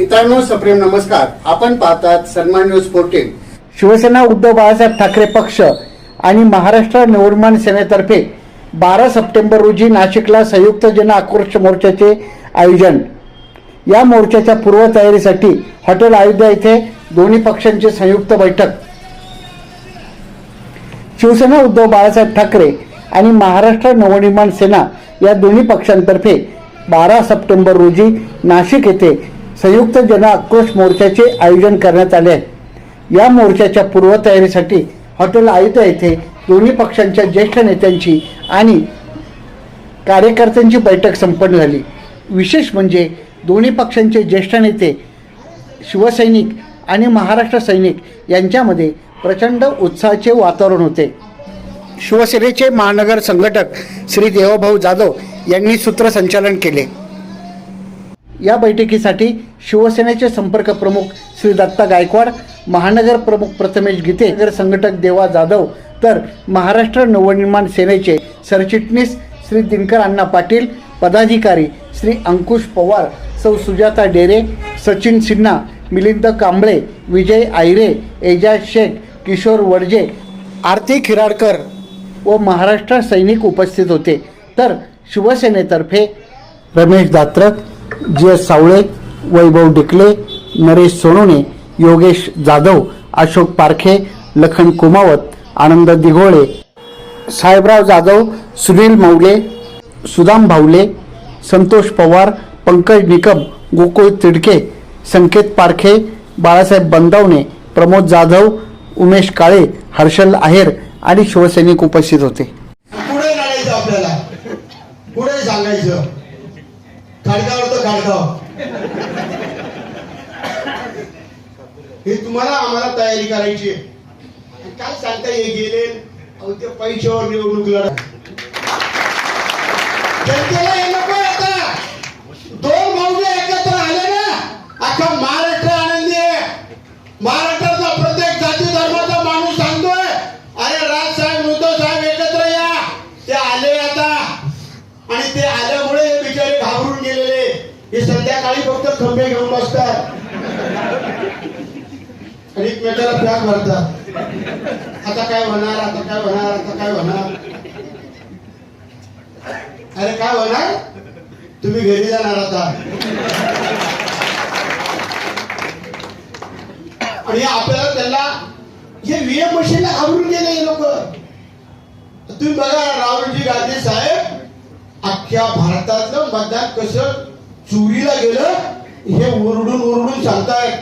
मित्रांनो सप्रेम नमस्कार. आपण पाहतात सन्मान न्यूज फोर्टीन शिवसेना उद्धव बाळासाहेब ठाकरे पक्ष आणि महाराष्ट्र नवनिर्माण सेनेतर्फे बारा सप्टेंबर रोजी नाशिकला संयुक्त जन आक्रोश मोर्चाचे आयोजन. या मोर्चाच्या पूर्वतयारीसाठी हॉटेल अयोध्या येथे दोन्ही पक्षांची संयुक्त बैठक. शिवसेना उद्धव बाळासाहेब ठाकरे आणि महाराष्ट्र नवनिर्माण सेना या दोन्ही पक्षांतर्फे बारा सप्टेंबर रोजी नाशिक येथे संयुक्त जन आक्रोश मोर्चाचे आयोजन करण्यात आले आहे. या मोर्चाच्या पूर्वतयारीसाठी हॉटेल आयुता येथे दोन्ही पक्षांच्या ज्येष्ठ नेत्यांची आणि कार्यकर्त्यांची बैठक संपन्न झाली. विशेष म्हणजे दोन्ही पक्षांचे ज्येष्ठ नेते शिवसैनिक आणि महाराष्ट्र सैनिक यांच्यामध्ये प्रचंड उत्साहाचे वातावरण होते. शिवसेनेचे महानगर संघटक श्री देवभाऊ जाधव यांनी सूत्रसंचालन केले. या बैठकीसाठी शिवसेनेचे संपर्क प्रमुख श्री दत्ता गायकवाड महानगर प्रमुख प्रथमेश गीते नगर संघटक देवा जाधव तर महाराष्ट्र नवनिर्माण सेनेचे सरचिटणीस श्री दिनकर अण्णा पाटील पदाधिकारी श्री अंकुश पवार सौ सुजाता डेरे सचिन सिन्हा मिलिंद कांबळे विजय आयरे एजाज शेख किशोर वडजे आरती खिराडकर व महाराष्ट्र सैनिक उपस्थित होते. तर शिवसेनेतर्फे रमेश दात्रक जे सावळे वैभव डिकले नरेश सोनोने योगेश जाधव अशोक पारखे लखन कुमावत आनंद दिघोळे साहेबराव जाधव सुनील मौले सुदाम भावले संतोष पवार पंकज निकम गोकुळ तिडके संकेत पारखे बाळासाहेब बंदावणे प्रमोद जाधव उमेश काळे हर्षल आहेर आणि शिवसैनिक उपस्थित होते. पुढे आपल्याला. पुढे सांगायचं काढतो हे तुम्हाला आम्हाला तयारी करायची आहे. काय सांगता हे गेले? अहो ते पैशावर निवडणूक लढा. जनतेला हे नको आता दोन मौजे एकत्र आले ना अख्खा महाराष्ट्र आनंदी आहे महाराष्ट्रातला प्रत्येक जाती धर्माचा माणूस सांगतोय अरे राज साहेब उद्धव साहेब एकत्र या ते आले आता आणि ते आल्यामुळे हे बिचारे घाबरून गेलेले हे संध्याकाळी फक्त खंबे आणि एकमेकाला प्यार भरतात आता काय होणार आता काय होणार आता काय होणार? अरे काय होणार? तुम्ही घरी जाणार आता. आणि आपल्याला त्याला हे व्हीएम मशीनला आवरून गेले हे लोक. तुम्ही बघा राहुलजी गांधी साहेब अख्ख्या भारतातलं मतदान कसं चोरीला गेलं हे ओरडून ओरडून सांगतायत.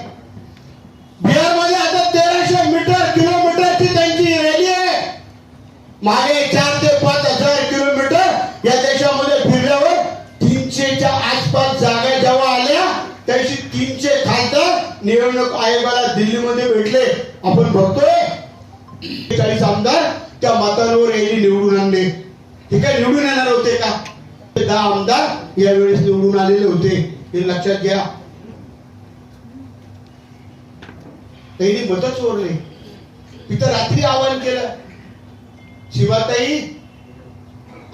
बिहारमध्ये आता तेराशे मीटर किलोमीटरची त्यांची रॅली आहे. मागे चार ते पाच हजार किलोमीटर या देशामध्ये फिरल्यावर तीनशेच्या आसपास जागा जेव्हा आल्या त्याशी तीनशे खासदार निवडणूक आयोगाला दिल्लीमध्ये भेटले. आपण बघतोय चाळीस आमदार त्या मतांवर यांनी निवडून आणले. हे काय निवडून येणार होते का? ते दहा आमदार यावेळेस निवडून आलेले होते. हे लक्षात घ्या. त्यांनी मत चोरले. तिथं रात्री आवाहन केलं. शिवाताई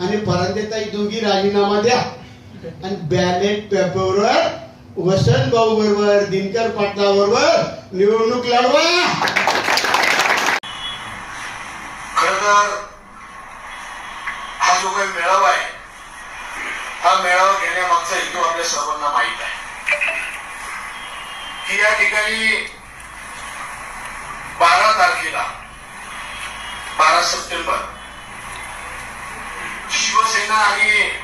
आणि परांदेताई दोघी राजीनामा द्या. आणि बॅलेट पेपरवर वसंत भाऊ बरोबर दिनकर पाटला बरोबर निवडणूक लढवा. खर तर हा जो काही मेळावा आहे हा मेळावा घेण्यामागचा हेतू आपल्या सर्वांना माहीत आहे. की या ठिकाणी बारा तारखेला बारा सप्टेंबर शिवसेना आणि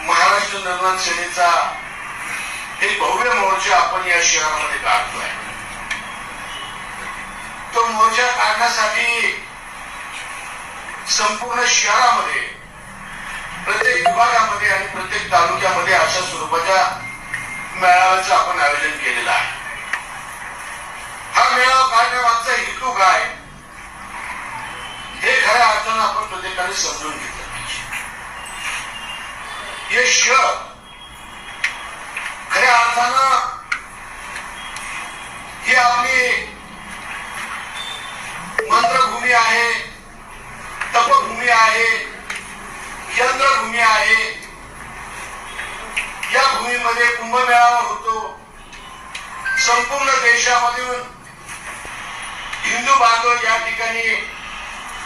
महाराष्ट्र निर्माण सेनेचा एक भव्य मोर्चा आपण या शहरामध्ये काढतोय. तो मोर्चा काढण्यासाठी संपूर्ण शहरामध्ये प्रत्येक विभागामध्ये आणि प्रत्येक तालुक्यामध्ये अशा स्वरूपाच्या मेळाव्याचं आपण आयोजन केलेलं आहे. हा मेळावा काढण्यामागचा हेतू काय? हे खऱ्या अर्थानं आपण प्रत्येकाने समजून घेतलं पाहिजे. हे शहर खऱ्या अर्थानं ही आपली मंत्रभूमी आहे तपभूमी आहे यंत्रभूमी आहे. या भूमीमध्ये कुंभमेळावा होतो. संपूर्ण देशामधून हिंदू बांधव या ठिकाणी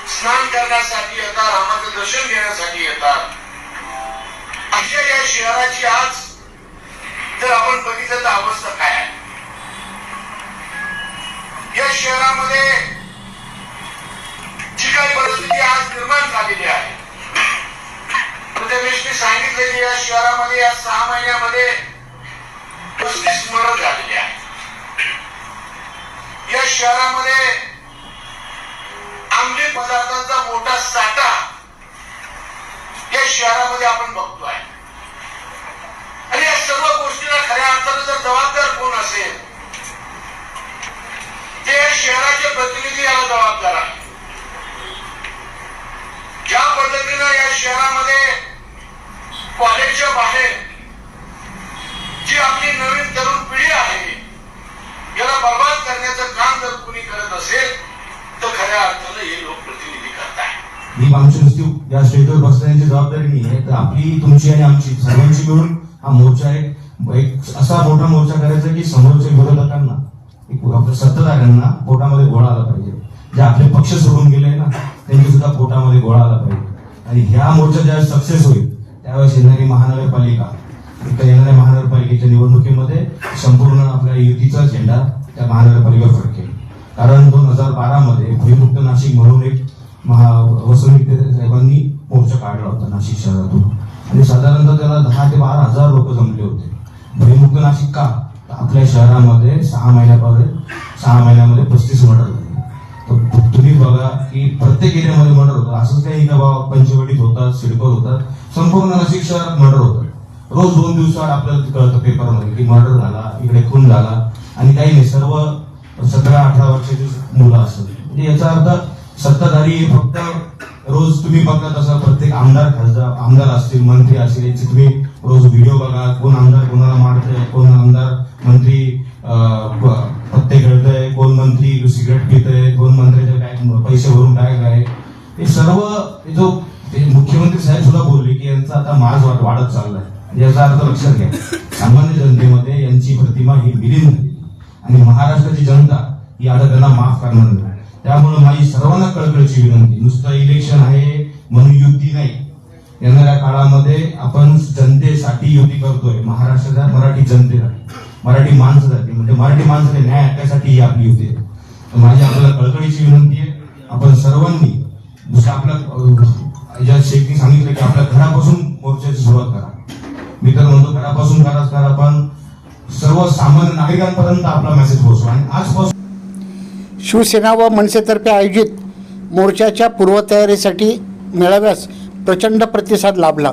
स्नान करण्यासाठी येतात रामाचं दर्शन घेण्यासाठी येतात. अशा या शहराची आज जर आपण बघितलं तर अवस्था काय आहे. या शहरामध्ये जी काही परिस्थिती आज निर्माण झालेली आहे. प्रथमेशने सांगितले की या शहरामध्ये या सहा महिन्यामध्ये पस्तीस मरण झालेली आहे या शहरामध्ये आंबे पदार्थांचा मोठा साठा या शहरामध्ये आपण बघतो आहे. आणि या सर्व गोष्टीला खऱ्या अर्थानं जर जबाबदार कोण असेल ते या शहराचे प्रतिनिधी याला जबाबदार आहे. ज्या पद्धतीनं या शहरामध्ये कॉलेजच्या बाहेर जी आपली नवीन तरुण पिढी आहे याला बर्बाद करण्याचं काम जर कुणी करत असेल तर खऱ्या अर्थानं हे लोकप्रतिनिधी करताय ही आमची या स्टेजवर बसण्याची जबाबदारी नाही आहे. तर आपली तुमची आणि आमची सर्वांची मिळून हा मोर्चा एक एक असा मोठा मोर्चा करायचा की समोरच्या विरोधकांना आपल्या सत्ताधाऱ्यांना पोटामध्ये गोळा आला पाहिजे. जे आपले पक्ष सोडून गेले ना त्यांनी सुद्धा पोटामध्ये गोळा आला पाहिजे. आणि ह्या मोर्चा ज्या सक्सेस होईल त्यावेळेस येणारी महानगरपालिका इथं येणाऱ्या महानगरपालिकेच्या निवडणुकीमध्ये संपूर्ण आपल्या युतीचा झेंडा त्या महानगरपालिकेवर फडकेल. कारण दोन हजार बारामध्ये भुईमुक्त नाशिक म्हणून एक महा वसंत साहेबांनी मोर्चा काढला होता नाशिक शहरातून. आणि साधारणतः त्याला दहा ते बारा हजार लोक जमले होते. भुईमुक्त नाशिक का? आपल्या शहरामध्ये सहा महिन्यापासून सहा महिन्यामध्ये पस्तीस मर्डर झाले. तुम्ही बघा की प्रत्येक एरियामध्ये मर्डर होतं असंच काही नवा पंचवटीत होतात सिडकोर होतात. संपूर्ण नाशिक शहरात मर्डर होतं. रोज दोन दिवसात आपल्याला कळतं पेपरमध्ये की मर्डर झाला इकडे खून झाला. आणि काही नाही सर्व सतरा अठरा वर्षाची मुलं असतात. म्हणजे याचा अर्थ सत्ताधारी हे फक्त रोज तुम्ही बघत असाल प्रत्येक आमदार खासदार आमदार असतील मंत्री असतील याचे तुम्ही रोज व्हिडिओ बघा. कोण आमदार कोणाला मारतोय कोण आमदार मंत्री पत्ते खेळतंय कोण मंत्री सिगरेट पितय कोण मंत्र्याचे काय पैसे भरून काय काय हे सर्व जो मुख्यमंत्री साहेब सुद्धा बोलले की यांचा आता माज वाढत चाललाय. म्हणजे याचा अर्थ लक्षात घ्या. सामान्य जनतेमध्ये यांची प्रतिमा ही विलीन झाली. आणि महाराष्ट्राची जनता ही आता त्यांना माफ करणार नाही. त्यामुळे माझी सर्वांना कळकळीची विनंती. नुसतं इलेक्शन आहे म्हणून युती नाही. येणाऱ्या काळामध्ये आपण जनतेसाठी युती करतोय. महाराष्ट्राच्या मराठी जनतेसाठी. मराठी माणसासाठी म्हणजे मराठी माणसाला न्याय हक्कासाठी ही आपली होते तर माझी आपल्याला कळकळीची विनंती आहे आपण सर्वांनी जसं आपल्या ज्या शेखनी सांगितलं की आपल्या घरापासून मोर्चाची सुरुवात करा. मी तर म्हणतो घरापासून कराच करा पण सर्वसामान्य नागरिकांपर्यंत आपला मेसेज पोहोचवा. आणि आजपासून शिवसेना व मनसेतर्फे आयोजित मोर्चाच्या पूर्वतयारीसाठी मेळाव्यास प्रचंड प्रतिसाद लाभला.